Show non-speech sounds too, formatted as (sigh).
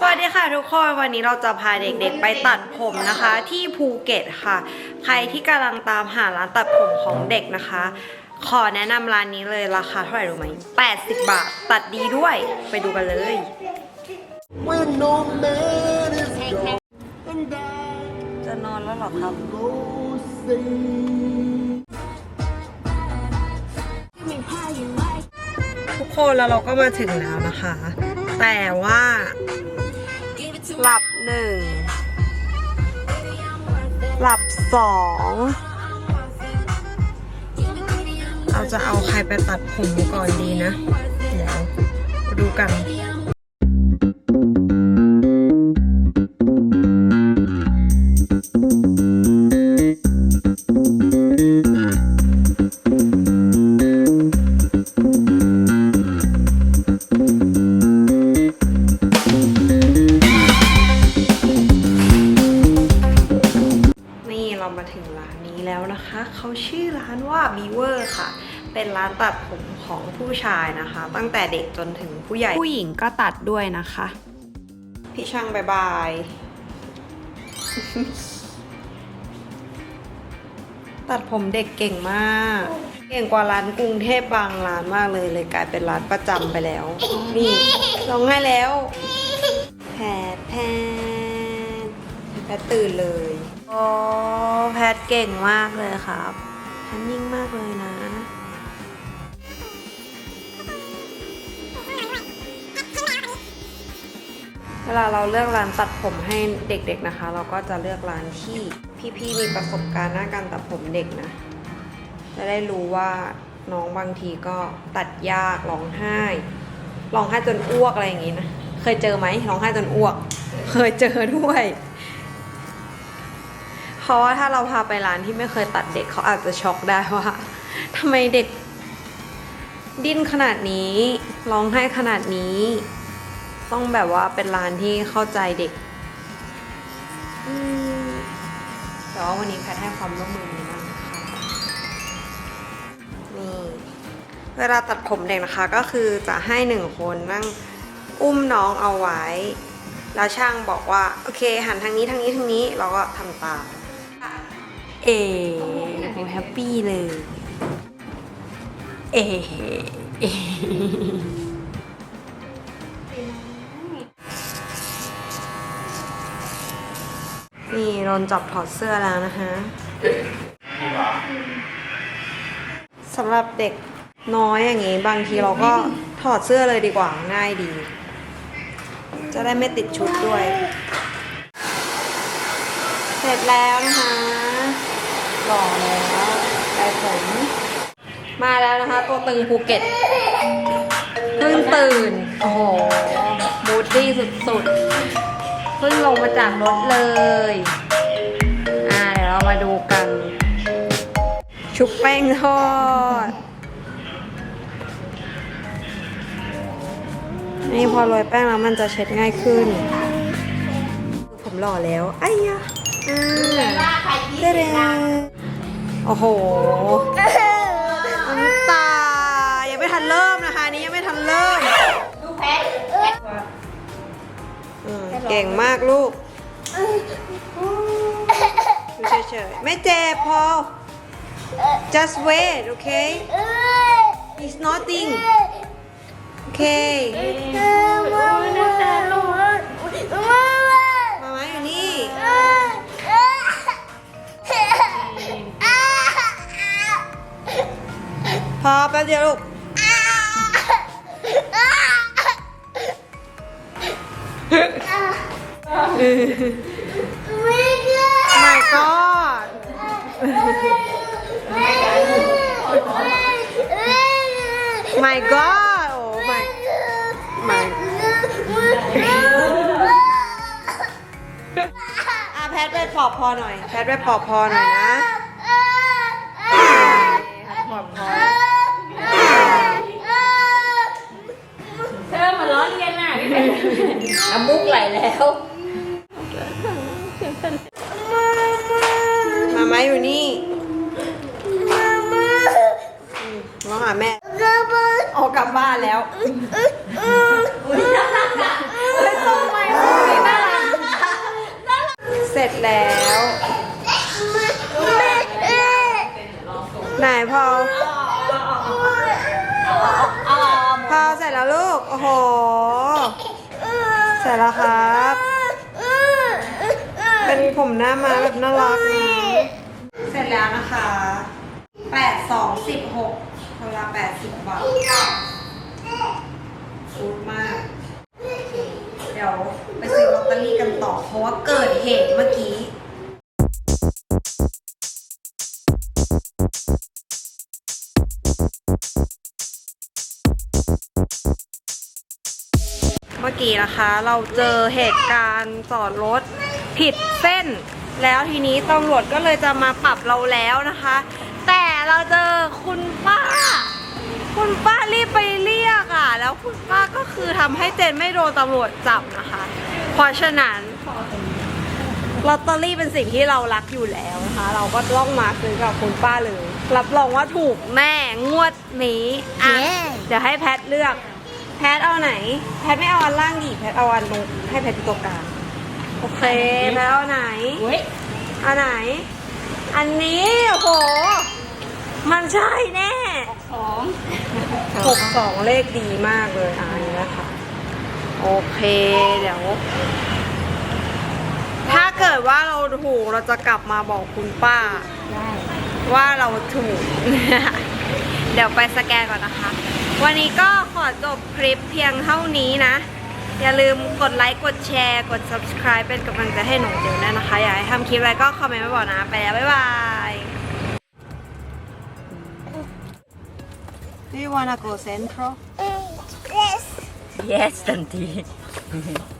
สวัสดีค่ะทุกคน วันนี้เราจะพาเด็กๆไปตัดผมนะคะ ที่ภูเก็ตค่ะ ใครที่กำลังตามหาร้านตัดผมของเด็กนะคะ ขอแนะนำร้านนี้เลยราคาเท่าไหร่รู้ไหม80 บาท ตัดดีด้วย ไปดูกันเลย When no man is gone and I จะนอนแล้วเหรอครับ go say ทุกคนแล้วเราก็มาถึงแล้วนะคะ แต่ว่า หลับหนึ่งหลับสองเราจะเอาใครไปตัดผมก่อนดีนะ เดี๋ยวดูกัน นนี้แล้วนะคะ เขาชื่อร้านว่า Beaver ค่ะ เป็นร้านตัดผมของผู้ชายนะคะ ตั้งแต่เด็กจนถึงผู้ใหญ่ ผู้หญิงก็ตัดด้วยนะคะ พี่ช่างบายบาย ตัดผมเด็กเก่งมาก เก่งกว่าร้านกรุงเทพบางร้านมากเลยเลยกลายเป็นร้านประจำไปแล้ว นี่ร้องไห้แล้วแพทแพทแพทตื่นเลย โอ้แพทเก่งมากเลยครับแพทนิ่งมากเลยนะ เวลาเราเลือกร้านตัดผมให้เด็กๆนะคะ เราก็จะเลือกร้านที่พี่ๆมีประสบการณ์ด้าการตัดผมเด็กนะ จะได้รู้ว่าน้องบางทีก็ตัดยากร้องไห้ร้องไห้จนอ้วกอะไรอย่างงี้นะ เคยเจอไหมร้องไห้จนอ้วก เคยเจอด้วย ราะว่าถ้าเราพาไปร้านที่ไม่เคยตัดเด็กเขาอาจจะช็อกได้ว่าทำไมเด็ก ดิ้นขนาดนี้ร้องไห้ขนาดนี้ ต้องแบบว่าเป็นร้านที่เข้าใจเด็กแต่ว่าวันนี้แพทให้ความร่วมมือดีมากนะคะนี่เวลาตัดผมเด็กนะคะก็คือจะให้หนึ่งคนนั่งอุ้มน้องเอาไว้ แล้วช่างบอกว่า โอเค หันทางนี้ทางนี้ทางนี้เราก็ทำตาม เอแฮปปี้เลย เอเอนี่โดนจับถอดเสื้อแล้วนะคะ สำหรับเด็กน้อยอย่างงี้ บางทีเราก็ถอดเสื้อเลยดีกว่าง่ายดี จะได้ไม่ติดชุดด้วย เสร็จแล้วนะคะ หล่อแล้วได้ผมมาแล้วนะคะตัวตึงภูเก็ตเพิ่งตื่น โอ้โหมูดดี้สุดๆเพิ่งลงมาจากรถเลย อ่าเดี๋ยวเรามาดูกัน ชุบแป้งทอด นี่พอโรยแป้งแล้วมันจะเช็ดง่ายขึ้น ผมหล่อแล้วไอ้ยะอ่าเด้ โอ้โหน้ำตา ยังไม่ทันเริ่มนะคะอันนี้ยังไม่ทันเริ่มอืมเก่งมากลูกดูเฉยๆไม่เจ็บพอ just wait okay it's nothing okay อแป๊บเดียวลูก my god my god โอ้ my my อะแพทไปปลอบพอหน่อย แพทไปปลอบพอหน่อยนะาแม่ออกกลับบ้านแล้วไม่ต้องไหม่าเสร็จแล้วไหนพอพอเสร็จแล้วลูก โอ้โห เสร็จแล้วครับ เป็นผมหน้ามาแบบน่ารักนะเสร็จแล้วนะคะแปดสองสิบหก คนละแปดสิบบาทฟูดมาก เดี๋ยวไปซื้อลอตเตอรี่กันต่อ เพราะว่าเกิดเหตุเมื่อกี้เมื่อกี้นะคะ เราเจอเหตุการณ์จอดรถผิดเส้น แล้วทีนี้ตำรวจก็เลยจะมาปรับเราแล้วนะคะ แต่เราเจอคุณป้า คุณป้ารีบไปเรียกอะ แล้วคุณป้าก็คือทำให้เจนไม่โดนตำรวจจับนะคะ เพราะฉะนั้นลอตเตอรี่เป็นสิ่งที่เรารักอยู่แล้วนะคะ เราก็ต้องมาซื้อกับคุณป้าเลย รับรองว่าถูกแน่งวดนี้อะเดี๋ยวให้แพทเลือก แพทเอาไหน แพทไม่เอาอันล่างดิแพทเอาอันตรงให้แพทอยู่ตรงกลางโอเคแพทเอาไหนเฮ้ยอันไหน อันนี้ โอ้โห มันใช่แน่ สองหกสองเลขดีมากเลยอ่านี้นะคะโอเคเดี๋ยว ถ้าเกิดว่าเราถูกเราจะกลับมาบอกคุณป้า ได้ว่าเราถูก เดี๋ยวไปสแกนก่อนนะคะ วันนี้ก็ขอจบคลิปเพียงเท่านี้นะ อย่าลืมกดไลค์ กดแชร์ กด subscribe เป็นกำลังใจให้หนูเดี๋ยวด้วยนะคะ อยากให้ทำคลิปอะไรก็คอมเมนต์มาบอกนะ ไปแล้ว บ๊ายบาย Do you wanna go central? Mm, yes. Yes, Tanti. (laughs)